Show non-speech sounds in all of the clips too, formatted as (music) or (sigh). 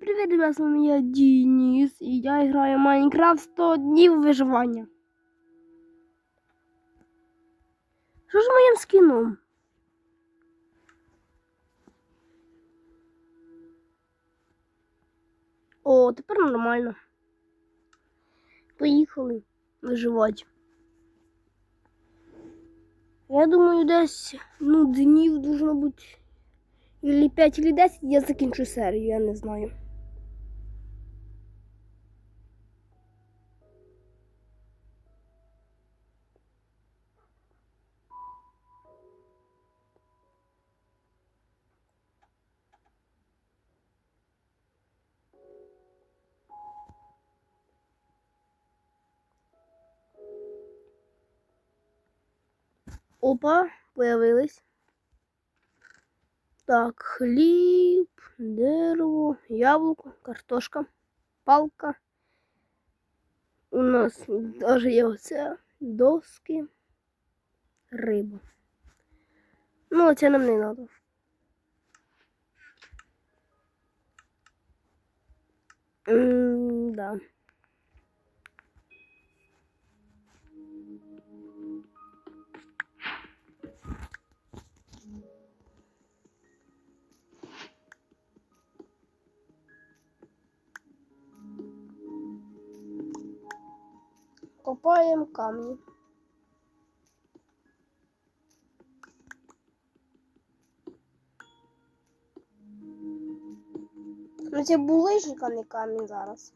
привіт, ребят, з вами я Денис, і я граю в Майнкрафт 100 днів виживання. Що ж моїм скіном? О, тепер нормально. Поїхали виживати. Я думаю, десь ну, днів должно бути Ілі 5, ілі 10 я закінчу серію, я не знаю. Опа, появились. Так, хліб, дерево, яблуко, картошка, палка. У нас даже є оце доски, риба. Ну, це нам не треба. Да. Копаємо камні. Ну, це булижник, а не камінь зараз.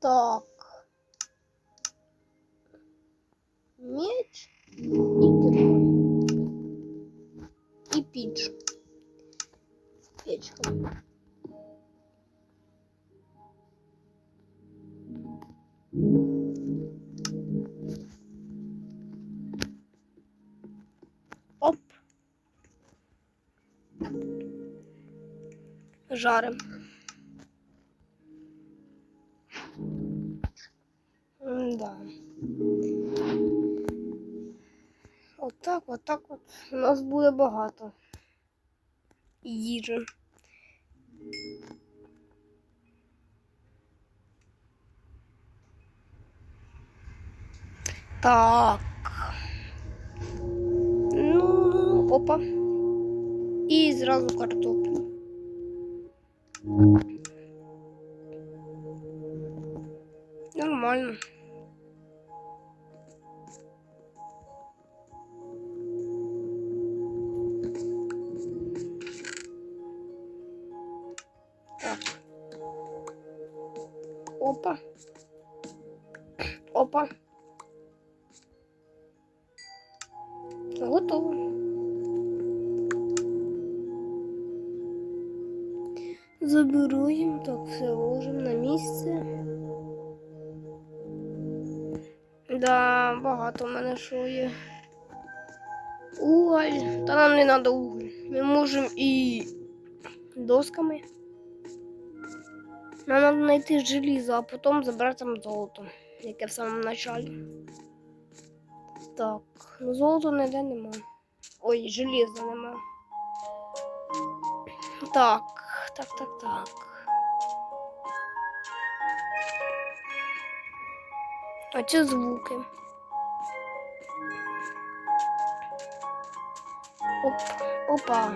Так. Меч и кирка. И пич. Печка. Оп. Жарим. Отак, от. У нас буде багато їжі. Так. Ну, опа. І зразу картоплю. Нормально. Так. Опа. Опа. Готово. Забираємо, так, все ложимо на місце. Да, багато в мене що є. Уголь. Та нам не треба уголь. Ми можемо і досками. Нам треба знайти желізо, а потім забрати там золото, яке в самому началі. Так, ну золота ніде нема. Ой, желіза нема. Так, так, так, так. Оці звуки. Оп, опа.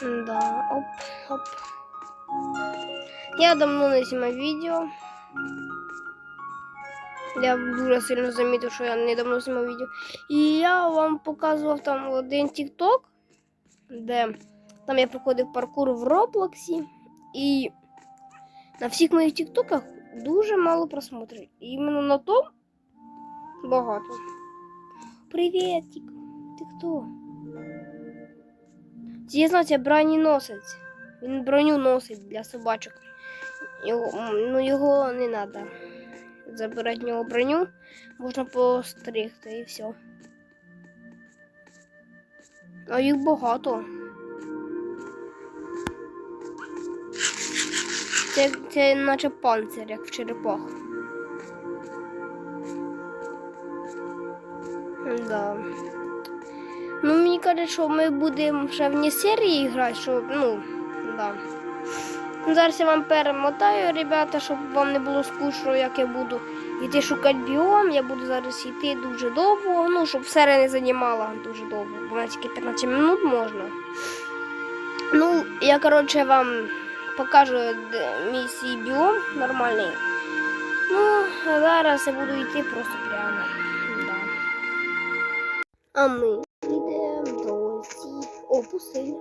Да, оп, оп. Я давно не знімав відео. Я дуже сильно замітив, що я недавно знімав відео. І я вам показував там один TikTok, де там я проходив паркур в Роблоксі. І на всіх моїх тіктоках дуже мало просмотрів. І іменно на том багато. Привітик! Ти хто? Це я знаю, це броненосець. Він броню носить для собачок. Його, ну його не треба. Забирати нього броню, можна постригти і все. А їх багато. Це, це наче панцир, як в черепах. Да. Ну, мені кажуть, що ми будемо ще вне серії грати, що, ну, да. Ну, Зараз я вам перемотаю, ребята, щоб вам не було скучно, як я буду йти шукати біом. Я буду зараз йти дуже довго, ну, щоб серія не займала дуже довго, бо на тільки 15 минут можна. Ну, я, коротше, вам покажу мій свій біом нормальний. Ну, а зараз я буду йти просто прямо. Да. А ми ці опуси.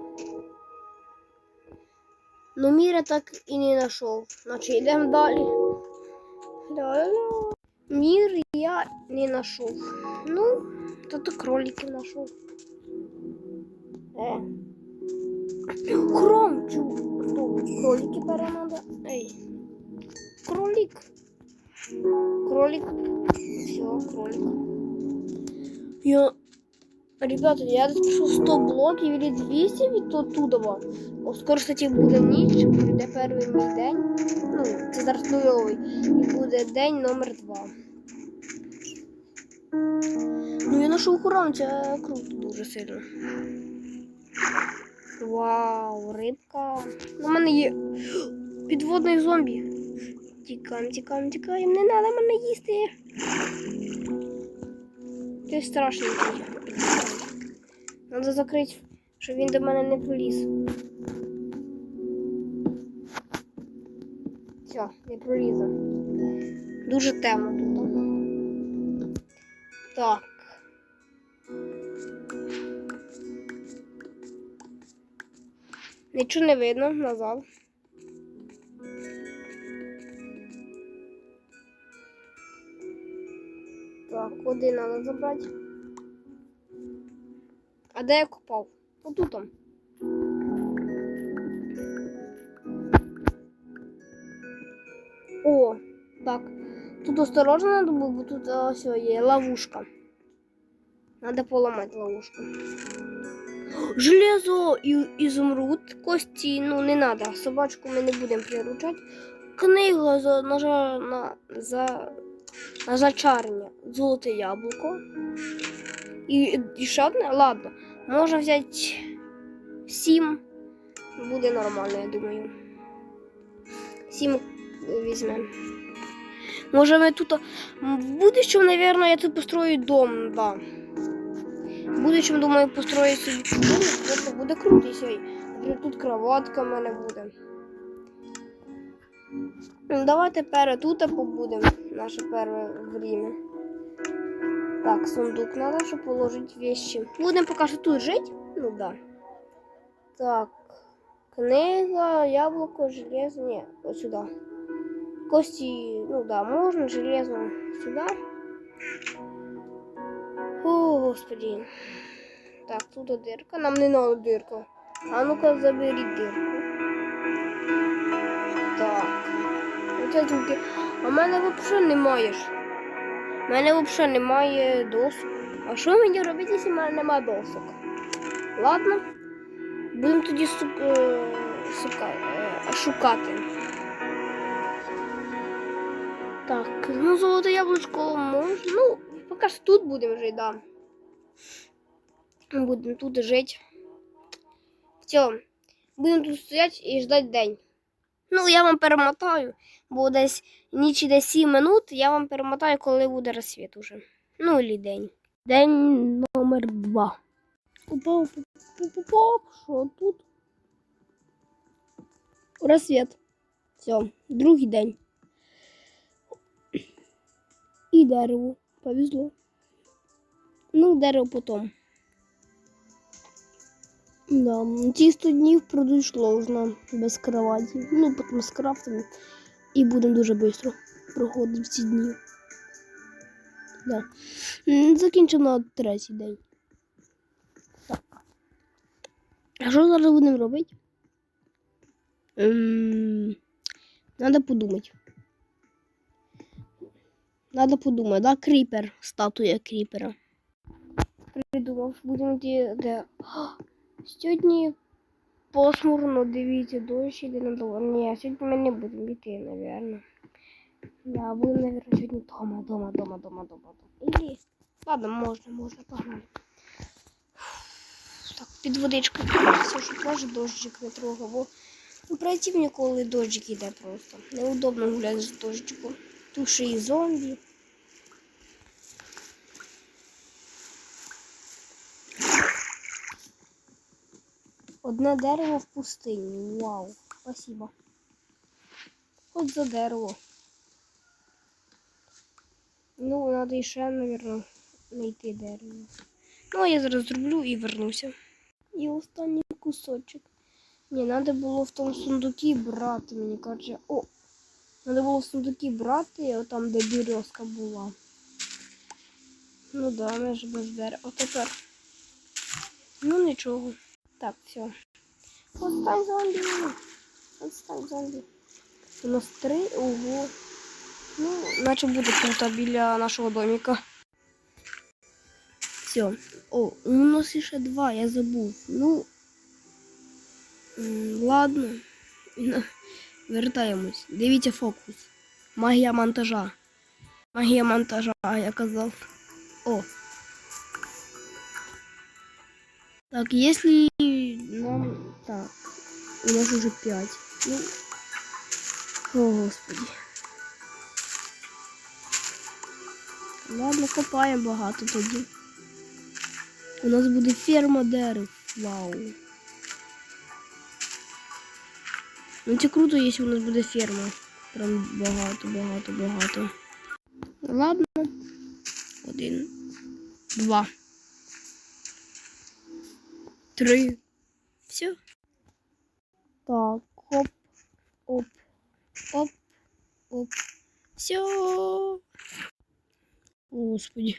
Ну, Міра так і не знайшов. Значить, йдемо далі. Ля-ля-ля. Мір я не знайшов. Ну, то ти кроликів знайшов. Е. Хром, чу. Кролики перенадо. Ей. Кролик. Кролик. Все, кролик. Я... Ребята, я пішов 100 блоків или 200 від оттуда. О, скоро, кстати, буде ніч, буде перший мій день. Ну, це зараз нульовий. І буде день номер 2. Ну, я знайшов хром, це круто дуже сильно. Вау, рибка. У мене є підводний зомбі. Тікаємо, тікаємо, тікаємо. Не треба мене їсти. Ти страшненький. Треба закрити, щоб він до мене не поліз. Все, не пролізав. Дуже темно тут. Так. Нічого не видно назад. Так, води треба забрати. А де я копав? Отут там. О, так. Тут осторожно надо було, бо тут ось є ловушка. Надо поламати ловушку. Железо і ізумруд, кості, ну не надо. Собачку ми не будемо приручати. Книга за, на, за, на зачарення. Золоте яблуко. І, і ще одне, ладно. Можна взяти сім. Буде нормально, я думаю. Сім візьмемо. Може ми тут. В будущем, наверное, я тут построю дом, да. В будущем, думаю, построю собі дом, це буде круто, наприклад, тут кроватка в мене буде. Ну, Давай тепер тут побудемо наше перше время. Так, сундук надо, щоб положити вещи. Будемо поки що тут жити. Ну да. Так. Книга, яблуко, железо. Ні, ось сюди. Кости, ну да, можно, железо сюда. О, господи. Так, тут дырка. Нам не надо дырка. А ну-ка, забери дырку. Так. Оце звуки. А в мене взагалі немає ж. У мене взагалі немає досок. А що мені робити, якщо в мене немає досок? Ладно. Будемо тоді сук... е, е, шукати. Так, ну золоте яблучко можна. Ну, поки що тут будемо жити, да. Будемо тут жити. Все. Будемо тут стояти і ждати день. Ну, я вам перемотаю, бо десь ніч іде 7 минут, я вам перемотаю, коли буде розсвіт уже. Ну, і день. День номер 2. Опа, що тут? Розсвіт. Все, другий день. І дерево. Повезло. Ну, дерево потом. Да, ці 100 днів пройдуть сложно, без кроваті. Ну, потім з крафтами. І будемо дуже швидко проходити ці дні. Да. Закінчено третій день. Так. А що зараз будемо робити? М, Надо подумати. Надо подумати, да, кріпер, статуя кріпера. Придумав, будемо йти де. Сьогодні посмурно, дивіться, дощ іде на дворі. Ні, сьогодні ми не будемо йти, напевно. Да, будемо, наверное, сьогодні дома, дома, дома, дома, дома. Или... Ладно, можна, можна, погнали. Так, під водичкою все, щоб теж дощик не трогав. Бо ну, противник, коли дощик йде просто. Неудобно гуляти з дощиком. Тут ще і зомбі. Одне дерево в пустині. Вау. Спасибо. От за дерево. Ну, треба ще, мабуть, знайти дерево. Ну, а я зараз зроблю і вернуся. І останній кусочок. Ні, треба було в тому сундукі брати, мені каже. О! Треба було в сундукі брати, там, де березка була. Ну да, ми ж без дерева. А тепер. Ну нічого. Так, все. Отстань зомбі. Отстань зомбі. У нас три, ого. Ну, наче буде тут біля нашого домика. Все. О, у нас ще два, я забув. Ну. Ладно. (laughs) Вертаємось. Дивіться фокус. Магія монтажа. Магія монтажа, я казав. О. Так, если нам... Так, у нас уже пять. Ну... О, господи. Ладно, копаємо багато тоді. У нас буде ферма дерев. Вау. Ну це круто, якщо у нас буде ферма. Прям багато, багато, багато. Ладно. Один. Два. Три. Все. Так, оп, оп, оп, оп. Все. Господи,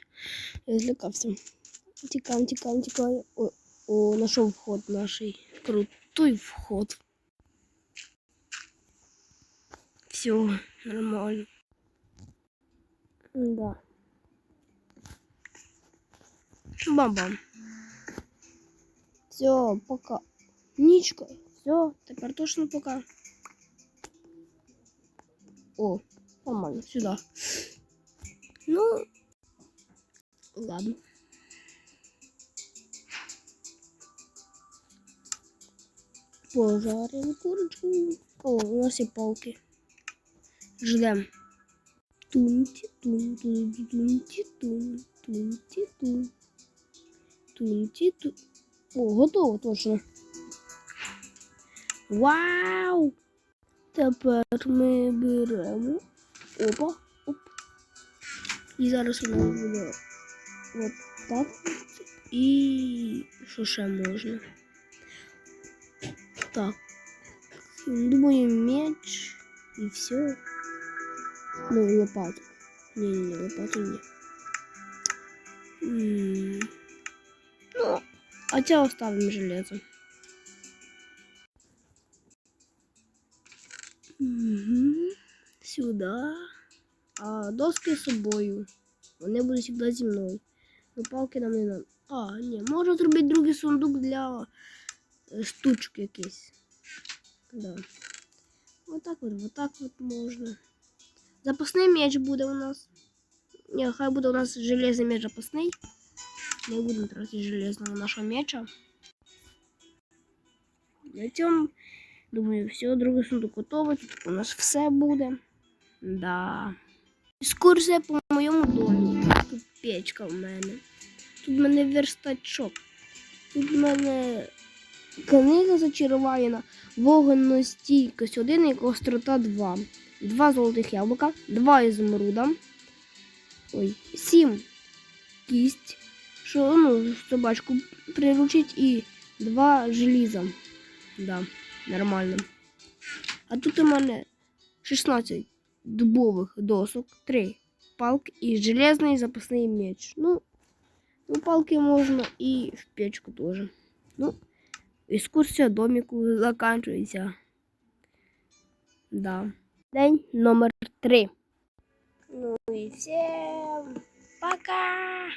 я злякався. Тікаємо, тікаємо, тікаємо. О, о, нашов вход наш. Крутой вход. Все, нормально. Да. Бам-бам. Все, пока. Нічка. Все, тепер точно пока. О, нормально, сюда. Ну, ладно. Пожарили курочку. О, у нас є палки. Ждем. Тунти, тун, тун, тунти, тун, тунти, тун. Тунти, тун. О, готово точно. Вау! Тепер ми беремо. Опа, оп. І зараз у нас буде от так. І що ще можна? Так. Думаю, меч і все. Ну, і лопату. Не-не-не, лопату не. М. Ну, а тебя оставим железо. Угу. Сюда. А доски з собою. Вони будуть завжди зі мною. Ну, палки нам не надо. А, ні, можна зробити другий сундук для е, штучок якийсь. Да. Вот так вот, вот так вот можна. Запасний меч буде у нас. Ні, хай буде у нас железний меч запасний. Не будемо тратити железного нашого меча. На цьому, думаю, все, другий сундук готовий. Тут у нас все буде. Да. Екскурсія по моєму домі. Тут печка в мене. Тут в мене верстачок. Тут в мене книга зачарувана. Вогонностійкость 1 і гострота 2. Два золотих яблука, два ізумруда. Ой, сім кість, що ну, собачку приручить, і два желіза. Да, нормально. А тут у мене 16 дубових досок, 3 палки і железний запасний меч. Ну, ну палки можна і в печку теж. Ну, екскурсія домику закінчується. Да. День номер три. Ну і всім пока!